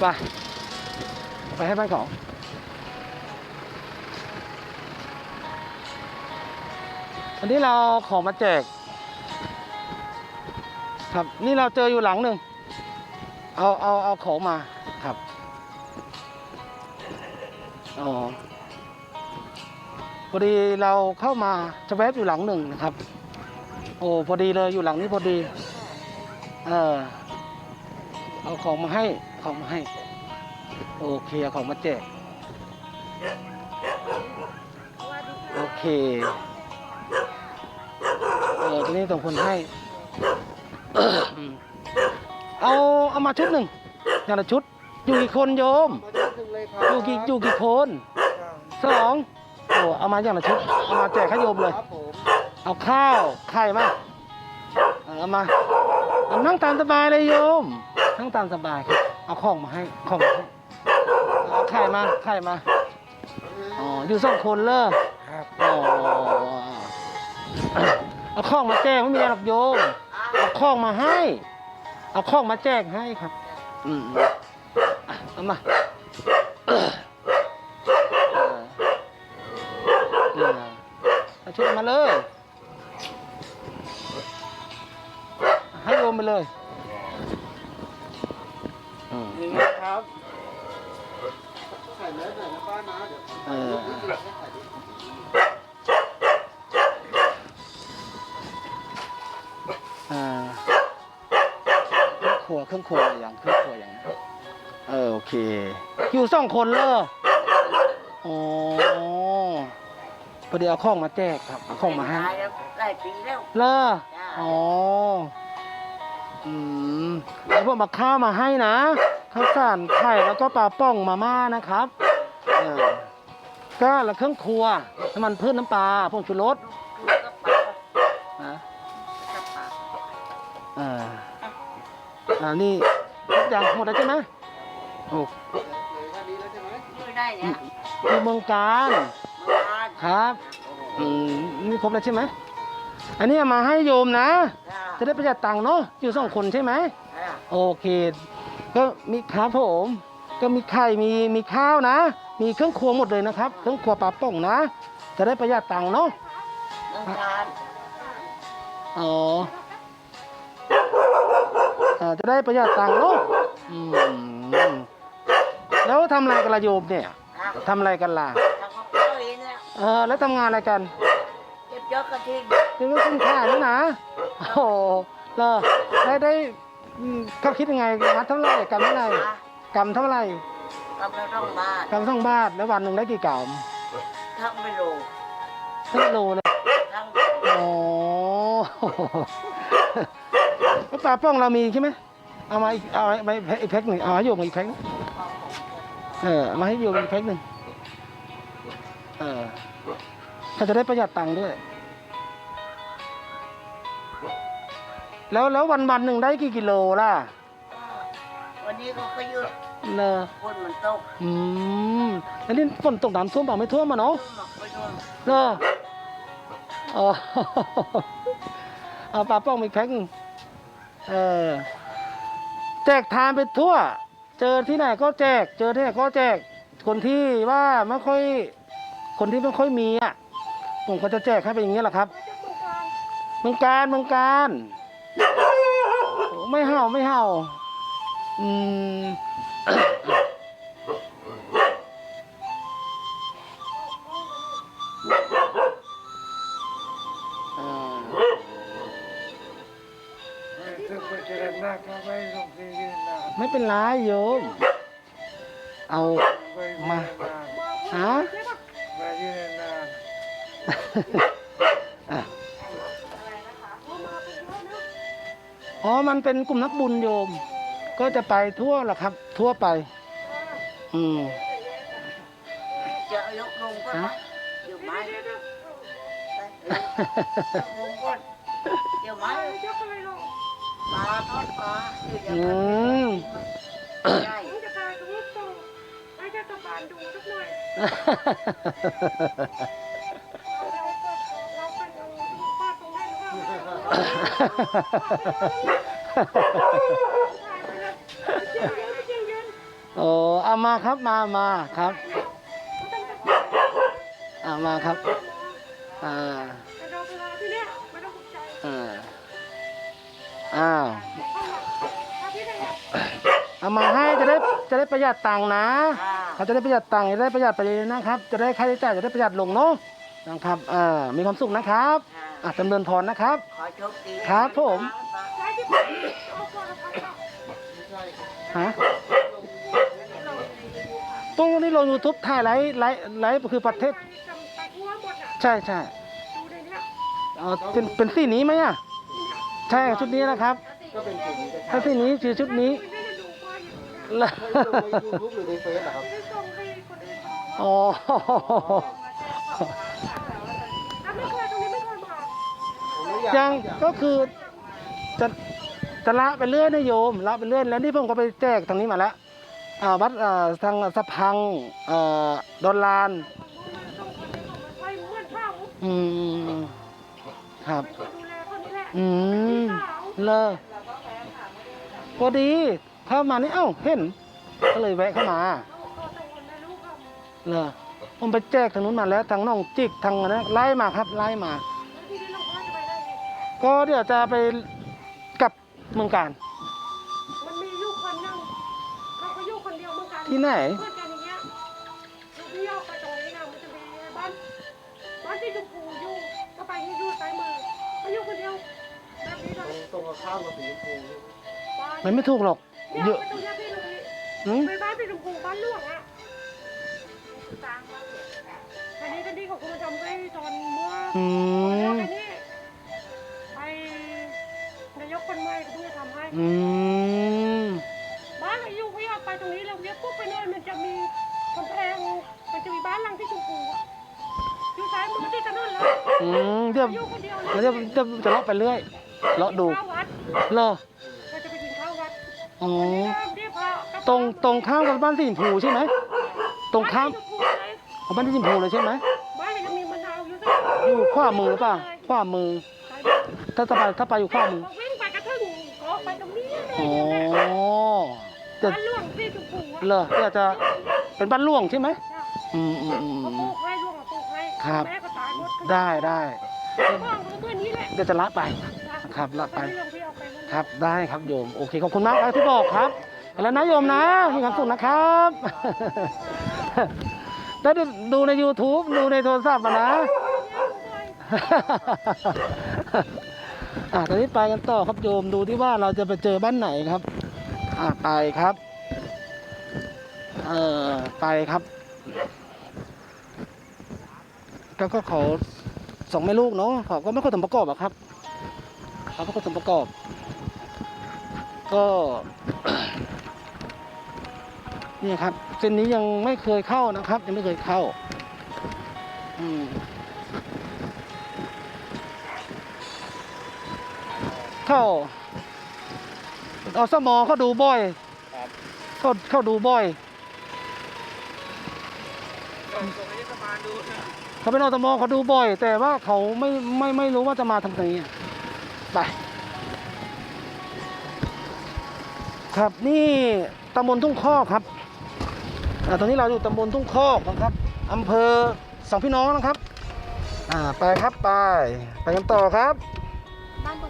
ไปไปให้บ้านของอันนี้เราเอาของมาแจก ครับนี่เราเจออยู่หลังหนึ่งเอาเอาเอาของมาครับอ๋อพอดีเราเข้ามาจะแวบอยู่หลังหนึ่งนะครับ โอ้พอดีเลยอยู่หลังนี้พอดี เออเอาของมาให้ ของมาให้ โอเคเอาของมาแจกโอเคเออทีนี้ส่งคนให้ เอาเอามาชุดหนึ่งอย่างละชุด อยู่กี่คนโยม มาเยอะถึงเลยครับอยู่กี่อยู่กี่คนสองโอ้เอามาอย่างละชุดเอามาแจกให้โยมเลย ครับผมเอาข้าวไข่มาเออเอามาเอานั่งตามสบายเลยโยมนั่งตามสบายครับ เอาของมาให้ของมาให้เอาไข่มาไข่มาอ๋ออยู่สองคนเลยครับอ๋อเอาข้องมาแจกไม่มีอะไรหรอกโยมเอาข้องมาให้ เอาข้องมาแจกให้ครับ อืมอะเอามาเออเออเออเอาชุดมาเลย ให้โยมไปเลยอืม นี่นะครับใส่เนื้อหน่อยนะป้านะเดี๋ยวเอออ่าเครื่องครัวเครื่องครัวอย่างเครื่องครัวอย่างนั้นเออโอเค อยู่สองคนเลยอ๋อพอดีเอาข้องมาแจกครับเอาข้องมาให้ตายแล้วหลายปีแล้ว เลอจ้า อ๋ออื มแล้วพวกมาข้าวมาให้นะ ข้าวสารไข่แล้วก็ปลาป้องมาม่านะครับเออก็แล้วเครื่องครัวน้ำมันพืชน้ำปลาพวกชูรสลูกก็ปลานะก็ปลาเอออ่านี่ทุกอย่างหมดแล้วใช่ไหมโอ้เลยแค่นี้แล้วใช่ไหมไม่ได้เนี่ยอยู่เมืองการเมื่อวานครับอืมนี่ครบแล้วใช่ไหมอันนี้เอามาให้โยมนะ จะได้ประหยัดตังค์เนาะอยู่สองคนใช่ไหมจ้า โอเค ก็มีครับผม ก็มีไข่มีมีข้าวนะ มีเครื่องครัวหมดเลยนะครับ เครื่องครัวปลาป่องนะ จะได้ประหยัดตังค์เนาะเมืองการอ๋ออ่าจะได้ประหยัดตังค์เนาะอืมแล้วทำอะไรกันล่ะโยมเนี่ยอะทำอะไรกันล่ะทางครอบครัวเองเนี่ยเออแล้วทำงานอะไรกันเก็บยอดกระถิ่นเป็นก็คุณค่านี่นะโอ้โหเลอได้ได้อืม เขาคิดยังไงมัดเท่าไหร่กำเท่าไหร่อะกำเท่าไหร่กำลังต้องมากำสองบาทแล้ววันหนึ่งได้กี่กทั้งไม่รู้ำทั้งโลเลยทั้งโอ้แล้วปลาป้องเรามีใช่ไหมเอามาอีกเอามาอีกแพ็คหนึ่งเอาให้โยมอีกแพ็คหนึ่งเออเอามาให้โยมอีกแพ็คหนึ่งเออเขาจะได้ประหยัดตังค์ด้วย แล้วแล้ววันวันๆหนึ่งได้กี่กิโลล่ะวันนี้เขาก็หยุดเลอฝนมันตกอืมแล้วนี่ฝนตกน้ำท่วมเปล่าไม่ท่วมมาเนาะ หมักไปด้วยเลออ๋อเอาปลาป้องอีกแพ็คหนึ่งเออ แจกทานไปทั่ว เจอที่ไหนก็แจก เจอที่ไหนก็แจก คนที่ว่าไม่ค่อย คนที่ไม่ค่อยมีอะ ผมก็จะแจกให้เป็นอย่างนี้แหละครับ เมืองการเมืองการโอ้ ไม่เห่าไม่เห่า อืมอ่าถึงไปเจริญนาก็ไม่ลงที่ยืนนานไม่เป็นไรโยม เอาไปมา ฮะไปยืนนาน อ๋อ มันเป็นกลุ่มนักบุญโยม ก็จะไปทั่วแหละครับ ทั่วไป อืมจะยกลงก็ฮะอยู่ไม้ไปยกลงก่อนเดี๋ยวไม้ปลาทอดปลาอยู่อย่างอืนั้นมใช่จะพาคุณผู้ชมไปเทศบาลดูสักหน่อย รือเปล่าถ่ายไปเลยยืนยืนมาครับมามาครับอ่ามาครับอ่าแต่เราเวลาที่เนี้ยไม่ต้องตกใจอ่าอ้าวถ้าพี่ได้เอามาให้จะได้จะได้ประหยัดตังค์นะเขาจะได้ประหยัดตังค์จะได้ประหยัดไปเลยนะครับ จะได้ค่าใช้จ่ายจะได้ประหยัดลงเนาะนะครับอ่ามีความสุขนะครับ อะจำเริญพรนะครับ ขอโชคดีครับผมใช้ที่ผมเอาก่อนเอาไปก่อนไม่ใช่ฮะตรงนี้ลงยูทูบถ่ายไลฟ์ไลฟ์ไลฟ์คือประเทศจำไปทั่วหมดอะใช่ใช่ดูในเนี้ยเอาเป็นเป็นสีนี้ไหมอะ ใช่ชุดนี้นะครับ ก็เป็นสิ่งนี้ถ้าสีนี้คือชุดนี้ไม่ได้ดูว่าอยู่เนี่ยแล้วไม่ลงในยูทูบหรือในเฟซเหรอครับไม่ได้ส่งให้คนอื่นดูอ๋ ยังก็คือจะจะละไปเรื่อยนะโยมละไปเรื่อยแล้วนี่ผมก็ไปแจกทางนี้มาแล้ววัดทางสะพังอดอนลานอืมครับอืมเลอพอดีเข้ามานี่เอ้าเห็น ก็เลยแวะเข้ามาเลูกเขาเลอผมไปแจกทางนู้นมาแล้วทางน้องจิกทางนั้นไล่มาครับไล่มา ก็เดี๋ยวจะไปกลับเมืองการมันมีอยู่คนหนึงเขาก็อยู่คนเดียวเหมือนกันที่ไหน เพื่อนกันอย่างเงี้ยลูกพี่ออกไปตรงนี้นะมันจะมีบ้านบ้านที่ชมพูอยู่ก็ไปที่อยู่ซ้ายมือเขาอยู่คนเดียวแบบนี้ตเลรงยตรงกับข้ามกับสีชมพูนี่บ้านมันไม่ถูกหรอก เนี่ยเยอะไปตรงเนี้ยพี่ตรงนี้หืมไปบ้านพี่ชมพูบ้านหลวงอะอันนี้กันที่เขาคุณมาทำให้ตอนเมื่ออืแล้วมอันนี้ไปนา ยกคนใหม่ก็เพิ่งจะทำให้ อืม บ้านอายุพี่ออกไปตรงนี้แล้วเลี้ยวปุ๊บไปเลยมันจะมีกำแพงมันจะมีบ้านหลังที่ชมพูอะอยู่ซ้ายมือที่ถนนเลยอืมเดี๋ยวอายุคนเดียวเดี๋ยวจะจะเลาะไปเรื่อยเลาะดูข้าววัดเลอเราจะไปกินข้าววัดอ๋อเรียกพระกับตรงตรงข้ามกับบ้านสีชมพูใช่ไหมตรงข้ามบ้นที่ชพูเลยของบ้านสีชมพูเลยใช่ไหมบ้านยังมีมะนาวอยู่ด้วยอยู่ขวามือหรือเปล่าขวามือซ้ายมือถ้าจะไปถ้าไปอยู่ขวามือพอวิ่งไปกระทึ่งก็ไป ตรงนี้เลยอ๋อจะบ้านหลวงที่ชมพูอะเลอเดี๋ยวจะเป็นบ้านหลวงใช่ไหมจ้ะอืมอืมอืมเขาปอืลูมกให้หลวงปลูกให้ครับ แม่ก็ตายหมดได้ได้บ้านก็เพื่อนนี้แหละเดี๋ยวจะละไปจ้ะครับละไปตอนนี้หลวงพี่เอาไปนั่นครับได้ครับโยมโอเคขอบคุณมากครับที่บอกครับแล้วนะโยมนะมีความสุขนะครับ ได้ดูใน YouTube ดูในโทรศัพท์มานะ อะตอนนี้ไปกันต่อครับโยมดูที่ว่าเราจะไปเจอบ้านไหนครับ อะไปครับ เออไปครับ ก็ก็เขาสองแม่ลูกเนาะเขาก็ไม่ค่อยสมประกอบอะครับเขาไม่ค่อยสมประกอบ ก็เนี่ยครับเส้นนี้ยังไม่เคยเข้านะครับ ยังไม่เคยเข้า อืม เข้าอสมอเขาดูบ่อยเขาเขาดูบ่อยเขาเป็นอสมอเขาดูบ่อย แต่ว่าเขาไม่ไม่ไม่รู้ว่าจะมาทางไหนอะไปครับนี่ตำบลทุ่งคอกครับอ่าตอนนี้เราอยู่ตำบลทุ่งคอกนะครับอำเภอสองพี่น้องนะครับ อ่าไปครับไปไปกันต่อครับ